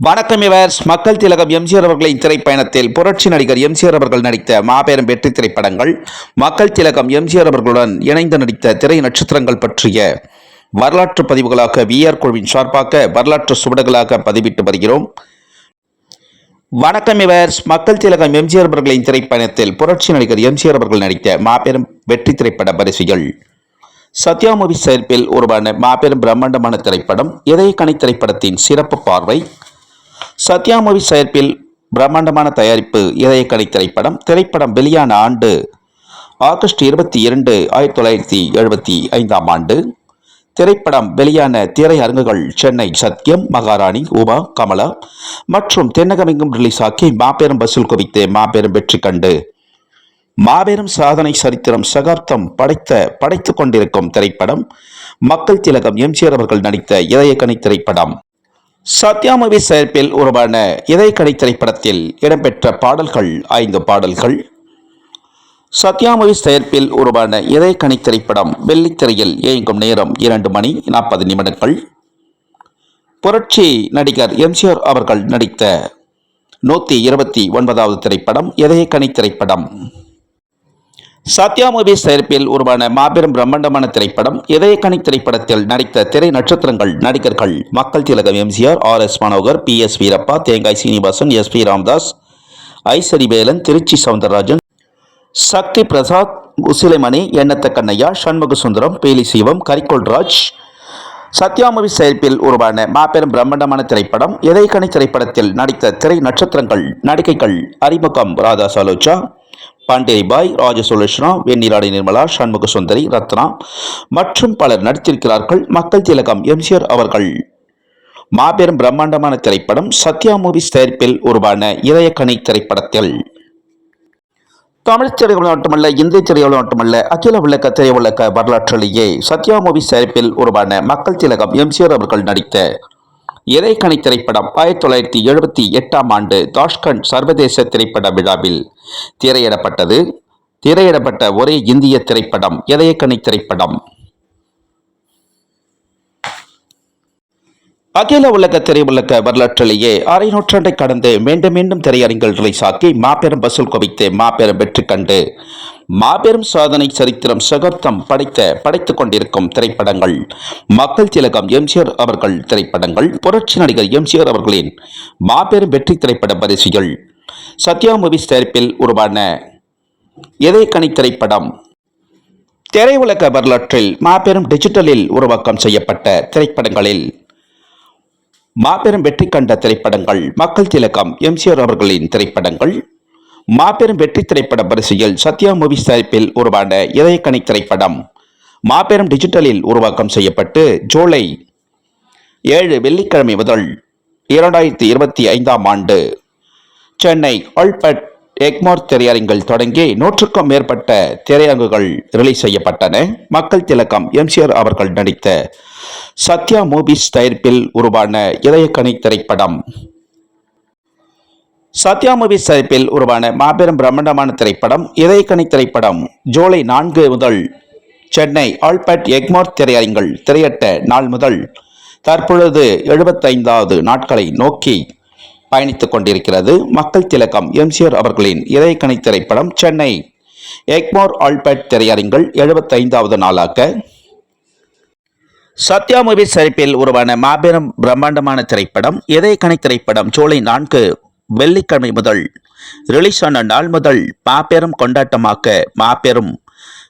வணக்கம் இவர் மக்கள் திலகம் எம்ஜிஆர் அவர்களின் திரைப்பயணத்தில் புரட்சி நடிகர் எம்ஜிஆர் அவர்கள் நடித்த மாபெரும் வெற்றி திரைப்படங்கள் மக்கள் திலகம் எம்ஜிஆர் அவர்களுடன் இணைந்து நடித்த திரை நட்சத்திரங்கள் பற்றிய வரலாற்று பதிவுகளாக விஆர் குழுவின் சார்பாக வரலாற்று சுவடுகளாக பதிவிட்டு வருகிறோம். வணக்கம் இவர் மக்கள் திலகம் எம்ஜிஆர் அவர்களின் திரைப்பயணத்தில் புரட்சி நடிகர் எம்ஜிஆர் அவர்கள் நடித்த மாபெரும் வெற்றி திரைப்பட வரிசைகள். சத்யா மூவி சேர்ப்பில் உருவான மாபெரும் பிரம்மாண்டமான திரைப்படம் இதய கணை திரைப்படத்தின் சிறப்பு பார்வை சத்யா மூவி செயற்பில் பிரம்மாண்டமான தயாரிப்பு இதயக்கலை திரைப்படம் திரைப்படம் வெளியான ஆண்டு ஆகஸ்ட் இருபத்தி இரண்டு ஆயிரத்தி தொள்ளாயிரத்தி எழுபத்தி ஐந்தாம் ஆண்டு. திரைப்படம் வெளியான திரையரங்குகள் சென்னை சத்யம் மகாராணி உமா கமலா மற்றும் தென்னகமெங்கும் ரிலீஸ் ஆக்கி மாபெரும் வசூல் குவித்து மாபெரும் வெற்றி கண்டு. மாபெரும் சாதனை சரித்திரம் சகாப்தம் படைத்த படைத்துக் கொண்டிருக்கும் திரைப்படம் மக்கள் திலகம் எம்ஜிஆர் அவர்கள் நடித்த இதயக்கணி திரைப்படம். சத்யா செயற்பில் சேர்ப்பில் உருவான இதயக்கடை திரைப்படத்தில் இடம்பெற்ற பாடல்கள் ஐந்து பாடல்கள். சத்யா செயற்பில் சேர்ப்பில் உருவான இதயக்கணி திரைப்படம் வெள்ளித்திரையில் இயங்கும் நேரம் இரண்டு மணி நாற்பது நிமிடங்கள். புரட்சி நடிகர் எம்ஜிஆர் அவர்கள் நடித்த நூற்றி இருபத்தி ஒன்பதாவது திரைப்படம் இதயக்கணி திரைப்படம். சத்யா மூவிஸ் தயாரிப்பில் உருவான மாபெரும் பிரம்மாண்டமான திரைப்படம் இதயக்கணி திரைப்படத்தில் நடித்த திரை நட்சத்திரங்கள் நடிகர்கள் மக்கள் திலகம் MGR R S Manohar P S Veerappa Thengai Srinivasan S P Ramdas Isari Velan Tiruchi Soundararajan Sakthi Prasad Usilaimani Ennatha Kannaiya Shanmuga Sundaram Peeli Sivam Karikolraj Sathya movie தயாரிப்பில் உருவான மாபெரும் பிரம்மாண்டமான திரைப்படம் இதயக்கணி திரைப்படத்தில் நடித்த திரை நட்சத்திரங்கள் நடிகைகள் அறிமுகம் ராதா சலோச்சா பாண்டேரி பாய் ராஜசுலேஷ்னா வெண்ணிராடி நிர்மலா சண்முக சுந்தரி ரத்னா மற்றும் பலர் நடித்திருக்கிறார்கள் மக்கள் திலகம் எம்ஜிஆர் அவர்கள். மாபெரும் பிரம்மாண்டமான திரைப்படம் சத்யா மூவிஸ் தயாரிப்பில் உருவான இதயக்கணி திரைப்படத்தில். தமிழ் திரையுலகம் மட்டுமல்ல இந்திய திரையுலகம் மட்டுமல்ல அகில உலக திரையுலக வரலாற்றிலேயே சத்யா மூவிஸ் தயாரிப்பில் உருவான மக்கள் திலகம் எம்ஜிஆர் அவர்கள் நடித்த இறைக்கணி திரைப்படம் ஆயிரத்தி தொள்ளாயிரத்தி எழுபத்தி எட்டாம் ஆண்டு தாஷ்கண்ட் சர்வதேச திரைப்பட விழாவில் திரையிடப்பட்டது. திரையிடப்பட்ட ஒரே இந்திய திரைப்படம் இதயக்கணி திரைப்படம். அகில உலக திரையுலக வரலாற்றிலேயே அரை நூற்றாண்டை கடந்து மீண்டும் மீண்டும் திரையரங்கில் ரிலீஸ் ஆக்கி மாபெரும் வசூல் குவித்து மாபெரும் வெற்றி கண்டு மாபெரும் சாதனை சரித்திரம் சகாப்தம் படைத்த படைத்துக் கொண்டிருக்கும் திரைப்படங்கள். மக்கள் திலகம் எம்ஜிஆர் அவர்கள் திரைப்படங்கள். புரட்சி நடிகர் எம்ஜிஆர் அவர்களின் மாபெரும் வெற்றி திரைப்பட பரிசுகள். சத்யா மூவிஸ் தயாரிப்பில் உருவான இதயக்கணி திரைப்படம். திரையுலக வரலாற்றில் மாபெரும் டிஜிட்டலில் உருவாக்கம் செய்யப்பட்ட திரைப்படங்களில் மாபெரும் வெற்றி கண்ட திரைப்படங்கள். மக்கள் திலகம் எம்ஜிஆர் அவர்களின் திரைப்படங்கள். மாபெரும் வெற்றி திரைப்பட வரிசையில் சத்யா மூவிஸ் தயாரிப்பில் உருவான இதயக்கணி திரைப்படம். மாபெரும் டிஜிட்டலில் உருவாக்கம் செய்யப்பட்டு ஜூலை ஏழு வெள்ளிக்கிழமை முதல் இரண்டாயிரத்தி இருபத்தி ஐந்தாம் ஆண்டு. சென்னை ஆல்பர்ட் எக்மோர் திரையரங்கில் தொடங்கி நூற்றுக்கும் மேற்பட்ட திரையரங்குகள் ரிலீஸ் செய்யப்பட்டன. மக்கள் திலக்கம் எம்ஜிஆர் அவர்கள் நடித்த சத்யா மூவிஸ் தயாரிப்பில் உருவான இதயக்கணி திரைப்படம். சத்யா மூவிஸ் தயாரிப்பில் உருவான மாபெரும் பிரம்மாண்டமான திரைப்படம் இதயக்கணி திரைப்படம் ஜூலை நான்கு முதல் சென்னை ஆல்பர்ட் எக்மோர் திரையரங்கில் திரையிட்ட நாள் முதல் தற்பொழுது எழுபத்தைந்தாவது நாட்களை நோக்கி பயணித்துக் கொண்டிருக்கிறது. மக்கள் திலகம் எம்ஜிஆர் அவர்களின் இதயக்கணி திரைப்படம் சென்னை எக்மோர் ஆல்பர்ட் திரையரங்கில் எழுபத்தைந்தாவது நாளாக. சத்யா மூவிஸ் சரிப்பில் உருவான மாபெரும் பிரம்மாண்டமான திரைப்படம் இதயக்கணி திரைப்படம் ஜூலை நான்கு வெள்ளிக்கிழமை முதல் ரிலீஸ் ஆன நாள் முதல் மாபெரும் கொண்டாட்டமாக்க மாபெரும்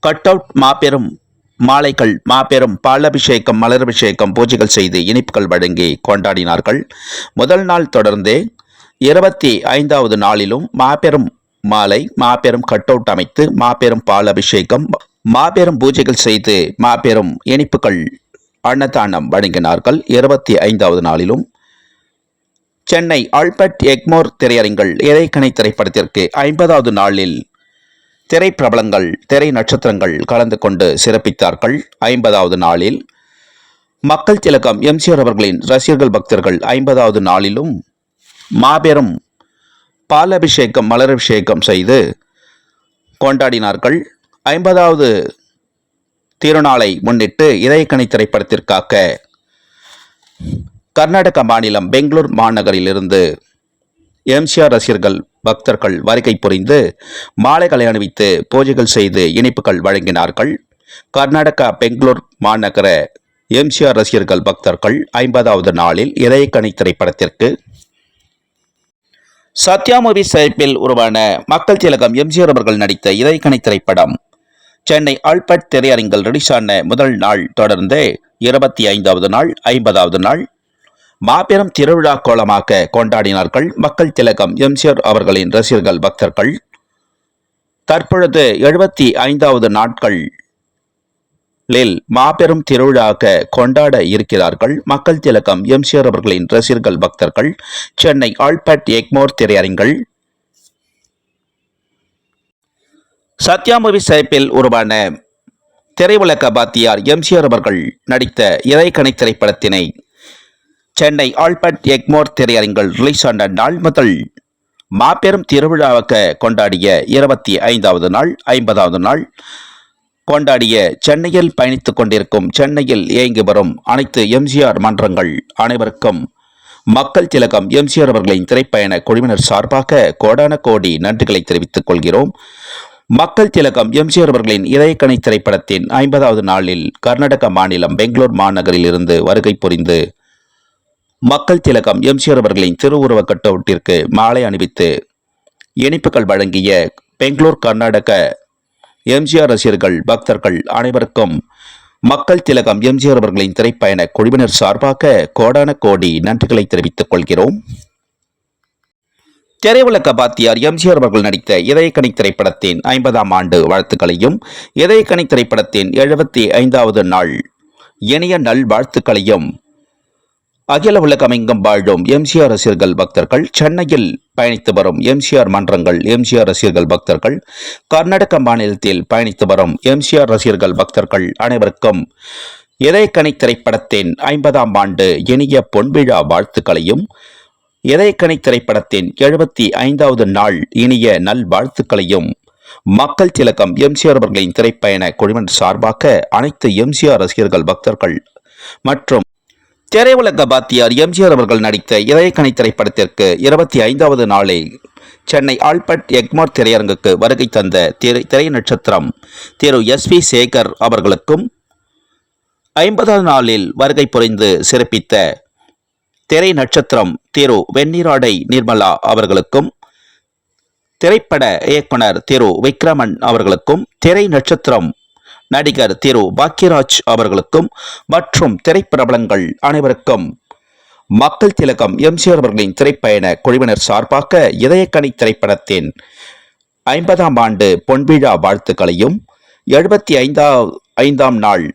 கட் அவுட் மாபெரும் மாலைகள் மாபெரும் பாலபிஷேகம் மலரபிஷேகம் பூஜைகள் செய்து இனிப்புகள் வழங்கி கொண்டாடினார்கள். முதல் நாள் தொடர்ந்து இருபத்தி ஐந்தாவது நாளிலும் மாபெரும் மாலை மாபெரும் கட் அவுட் அமைத்து மாபெரும் பாலபிஷேகம் மாபெரும் பூஜைகள் செய்து மாபெரும் இனிப்புகள் அன்னதானம் வழங்கினார்கள். இருபத்தி ஐந்தாவது நாளிலும் சென்னை ஆல்பர்ட் எக்மோர் திரையரங்கில் இறைக்கணை திரைப்படத்திற்கு ஐம்பதாவது நாளில் திரைப்பிரபலங்கள் திரை நட்சத்திரங்கள் கலந்து கொண்டு சிறப்பித்தார்கள். ஐம்பதாவது நாளில் மக்கள் திலகம் எம்ஜிஆர் அவர்களின் ரசிகர்கள் பக்தர்கள் ஐம்பதாவது நாளிலும் மாபெரும் பாலபிஷேகம் மலரபிஷேகம் செய்து கொண்டாடினார்கள். ஐம்பதாவது திருநாளை முன்னிட்டு இதயக்கணி திரைப்படத்திற்காக கர்நாடக மாநிலம் பெங்களூர் மாநகரிலிருந்து எம்ஜிஆர் ரசிகர்கள் பக்தர்கள் வருகை புரிந்து மாலைகளை அணிவித்து பூஜைகள் செய்து இனிப்புகள் வழங்கினார்கள். கர்நாடகா பெங்களூர் மாநகர எம்ஜிஆர் ரசிகர்கள் பக்தர்கள் ஐம்பதாவது நாளில் இதயக்கணி திரைப்படத்திற்கு சத்யா மூவி சார்பில் உருவான மக்கள் திலகம் எம்ஜிஆர் அவர்கள் நடித்த இதயக்கணி திரைப்படம் சென்னை ஆல்பர்ட் திரையரங்கில் ரிலீஸான முதல் நாள் தொடர்ந்து இருபத்தி ஐந்தாவது நாள் ஐம்பதாவது நாள் மாபெரும் திருவிழா கோலமாக கொண்டாடினார்கள் மக்கள் திலகம் எம்ஜிஆர் அவர்களின் ரசிகர்கள் பக்தர்கள். தற்பொழுது எழுபத்தி ஐந்தாவது நாட்களில் மாபெரும் திருவிழாக கொண்டாட இருக்கிறார்கள் மக்கள் திலகம் எம்ஜிஆர் அவர்களின் ரசிகர்கள் பக்தர்கள். சென்னை ஆல்பர்ட் எக்மோர் திரையரங்கில் சத்யாமூவி சேப்பில் உருவான திரையுலக பாத்தியார் எம்ஜிஆர் அவர்கள் நடித்த இறைக்கணை திரைப்படத்தினை சென்னை ஆல்பர்ட் எக்மோர் திரையரங்கில் ரிலீஸ் ஆன நாள் முதல் மாபெரும் திருவிழாவாக கொண்டாடிய இருபத்தி ஐந்தாவது நாள் ஐம்பதாவது நாள் கொண்டாடிய சென்னையில் பயணித்துக் கொண்டிருக்கும் சென்னையில் இயங்கி வரும் அனைத்து எம்ஜிஆர் மன்றங்கள் அனைவருக்கும் மக்கள் திலகம் எம்ஜிஆர் அவர்களின் திரைப்பயண குழுவினர் சார்பாக கோடான கோடி நன்றிகளை தெரிவித்துக் கொள்கிறோம். மக்கள் திலகம் எம்ஜிஆர் அவர்களின் இதயக்கணை திரைப்படத்தின் ஐம்பதாவது நாளில் கர்நாடக மாநிலம் பெங்களூர் மாநகரில் இருந்து வருகை புரிந்து மக்கள் திலகம் எம்ஜிஆர் அவர்களின் திருவுருவ கட்டவுட்டிற்கு மாலை அணிவித்து இனிப்புகள் வழங்கிய பெங்களூர் கர்நாடக எம்ஜிஆர் ரசிகர்கள் பக்தர்கள் அனைவருக்கும் மக்கள் திலகம் எம்ஜிஆர் அவர்களின் திரைப்பயண குழுவினர் சார்பாக கோடான கோடி நன்றிகளை தெரிவித்துக் கொள்கிறோம். திரையுலக பாத்தியார் எம்ஜிஆர் அவர்கள் நடித்த இதயக்கணி திரைப்படத்தின் ஐம்பதாம் ஆண்டு வாழ்த்துக்களையும் இதயக்கணி திரைப்படத்தின் எழுபத்தி ஐந்தாவது நாள் இணைய நல் வாழ்த்துக்களையும் அகில உலகமெங்கும் வாழும் எம்ஜிஆர் ரசிகர்கள் பக்தர்கள் சென்னையில் பயணித்து வரும் எம்ஜிஆர் மன்றங்கள் எம்ஜிஆர் ரசிகர்கள் பக்தர்கள் கர்நாடக மாநிலத்தில் பயணித்து வரும் எம்ஜிஆர் ரசிகர்கள் பக்தர்கள் அனைவருக்கும் இதயக்கணி திரைப்படத்தின் ஐம்பதாம் ஆண்டு இனிய பொன்விழா வாழ்த்துக்களையும் இதயக்கணி திரைப்படத்தின் எழுபத்தி ஐந்தாவது நாள் இனிய நல் வாழ்த்துக்களையும் மக்கள் திலகம் எம்ஜிஆர் அவர்களின் திரைப்பயண குழுவின் சார்பாக அனைத்து எம்ஜிஆர் ரசிகர்கள் பக்தர்கள் மற்றும் திரையுலக பாத்தியார் எம்ஜிஆர் அவர்கள் நடித்த இதயக்கணை திரைப்படத்திற்கு இருபத்தி ஐந்தாவது நாளில் சென்னை ஆல்பர்ட் எக்மார் திரையரங்குக்கு வருகை தந்த திரை திரை நட்சத்திரம் திரு எஸ். வி. சேகர் அவர்களுக்கும் ஐம்பதாவது நாளில் வருகை புரிந்து சிறப்பித்த திரை நட்சத்திரம் திரு வெண்ணிராடை நிர்மலா அவர்களுக்கும் திரைப்பட இயக்குனர் திரு விக்ரமன் அவர்களுக்கும் திரை நட்சத்திரம் நடிகர் திரு பாக்யராஜ் அவர்களுக்கும் மற்றும் திரைப்பிரபலங்கள் அனைவருக்கும் மக்கள் திலகம் எம்ஜிஆர் அவர்களின் திரைப்பயண குழுவினர் சார்பாக இதயக்கணி திரைப்படத்தின் ஐம்பதாம் ஆண்டு பொன்விழா வாழ்த்துக்களையும் எழுபத்தி ஐந்தா ஐந்தாம் நாள்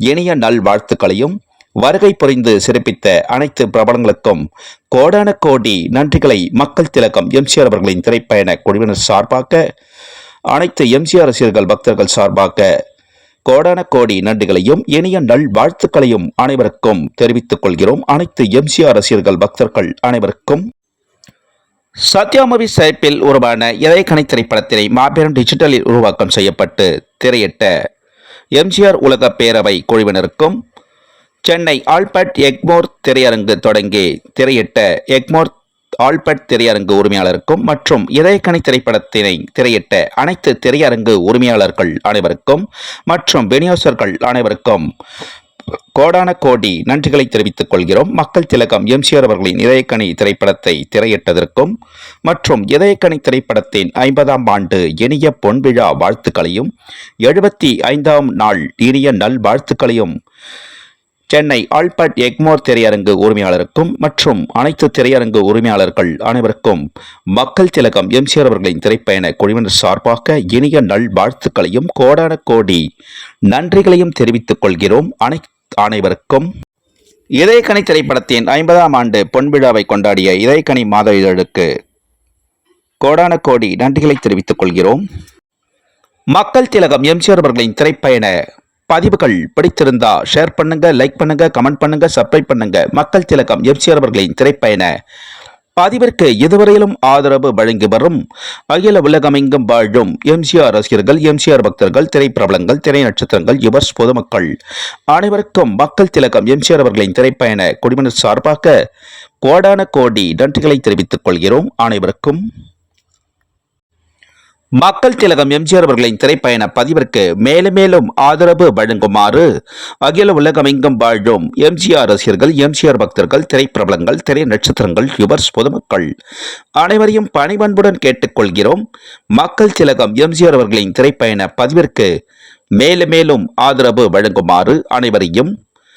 இனிய நல் வாழ்த்துக்களையும் வருகை புரிந்து சிறப்பித்த அனைத்து பிரபலங்களுக்கும் கோடான கோடி நன்றிகளை மக்கள் திலகம் எம்ஜிஆர் அவர்களின் திரைப்பயண குழுவினர் சார்பாக அனைத்து எம்ஜிஆர் ரசிகர்கள் பக்தர்கள் சார்பாக கோடான கோடி நன்றிகளையும் இனிய நல் வாழ்த்துக்களையும் அனைவருக்கும் தெரிவித்துக் கொள்கிறோம். அனைத்து எம்ஜிஆர் ரசிகர்கள் பக்தர்கள் அனைவருக்கும். சத்யாமவி சார்பில் உருவான இதயக்கணை திரைப்படத்தினை மாபெரும் டிஜிட்டலில் உருவாக்கம் செய்யப்பட்டு திரையிட்ட எம்ஜிஆர் உலக பேரவை குழுவினருக்கும் சென்னை ஆல்பர்ட் எக்மோர் திரையரங்கு தொடங்கி திரையிட்ட எக்மோர் ஆல்பர்ட் திரையரங்கு உரிமையாளருக்கும் மற்றும் இதயக்கணி திரைப்படத்தினை திரையிட்ட அனைத்து திரையரங்கு உரிமையாளர்கள் அனைவருக்கும் மற்றும் விநியோகர்கள் அனைவருக்கும் கோடான கோடி நன்றிகளை தெரிவித்துக் கொள்கிறோம். மக்கள் திலகம் எம்ஜிஆர் அவர்களின் இதயக்கணி திரைப்படத்தை திரையிட்டதற்கும் மற்றும் இதயக்கணி திரைப்படத்தின் ஐம்பதாம் ஆண்டு இனிய பொன்விழா வாழ்த்துக்களையும் எழுபத்தி ஐந்தாம் நாள் இனிய நல் வாழ்த்துக்களையும் சென்னை ஆல்பர்ட் எக்மோர் திரையரங்கு உரிமையாளருக்கும் மற்றும் அனைத்து திரையரங்கு உரிமையாளர்கள் அனைவருக்கும் மக்கள் திலகம் எம்ஜிஆர் அவர்களின் திரைப்பயண குழுவினர் சார்பாக இனிய நல் வாழ்த்துக்களையும் கோடான கோடி நன்றிகளையும் தெரிவித்துக் கொள்கிறோம். அனை அனைவருக்கும் இதயக்கணி திரைப்படத்தின் ஐம்பதாம் ஆண்டு பொன்விழாவை கொண்டாடிய இதயக்கணி மாத இதழுக்கு கோடான கோடி நன்றிகளை தெரிவித்துக் கொள்கிறோம். மக்கள் திலகம் எம்ஜிஆர் அவர்களின் திரைப்பயண பதிவுகள் பிடித்திருந்தா ஷேர் பண்ணுங்க லைக் பண்ணுங்க கமெண்ட் பண்ணுங்க சப்ஸ்கிரைப் பண்ணுங்க. மக்கள் திலகம் எம்ஜிஆர் அவர்களின் திரைப்பயண பதிவிற்கு இதுவரையிலும் ஆதரவு வழங்கி வரும் அகில உலகமெங்கும் வாழும் எம்ஜிஆர் ரசிகர்கள் எம்ஜிஆர் பக்தர்கள் திரைப்பிரபலங்கள் திரை நட்சத்திரங்கள் யுவர்ஸ் பொதுமக்கள் அனைவருக்கும் மக்கள் திலகம் எம்ஜிஆர் அவர்களின் திரைப்பயண குடிமனர் சார்பாக கோடான கோடி நன்றிகளை தெரிவித்துக் கொள்கிறோம். அனைவருக்கும் மக்கள் திலகம் எம்ஜிஆர் அவர்களின் திரைப்பயண பதிவிற்கு மேலும் மேலும் ஆதரவு வழங்குமாறு அகில உலகமெங்கும் வாழும் எம்ஜிஆர் ரசிகர்கள் எம்ஜிஆர் பக்தர்கள் திரைப்பிரபலங்கள் திரை நட்சத்திரங்கள் யுவர்ஸ் பொதுமக்கள் அனைவரையும் பணிவன்புடன் கேட்டுக்கொள்கிறோம். மக்கள் திலகம் எம்ஜிஆர் அவர்களின் திரைப்பயண பதிவிற்கு மேலும் மேலும் ஆதரவு வழங்குமாறு அனைவரையும்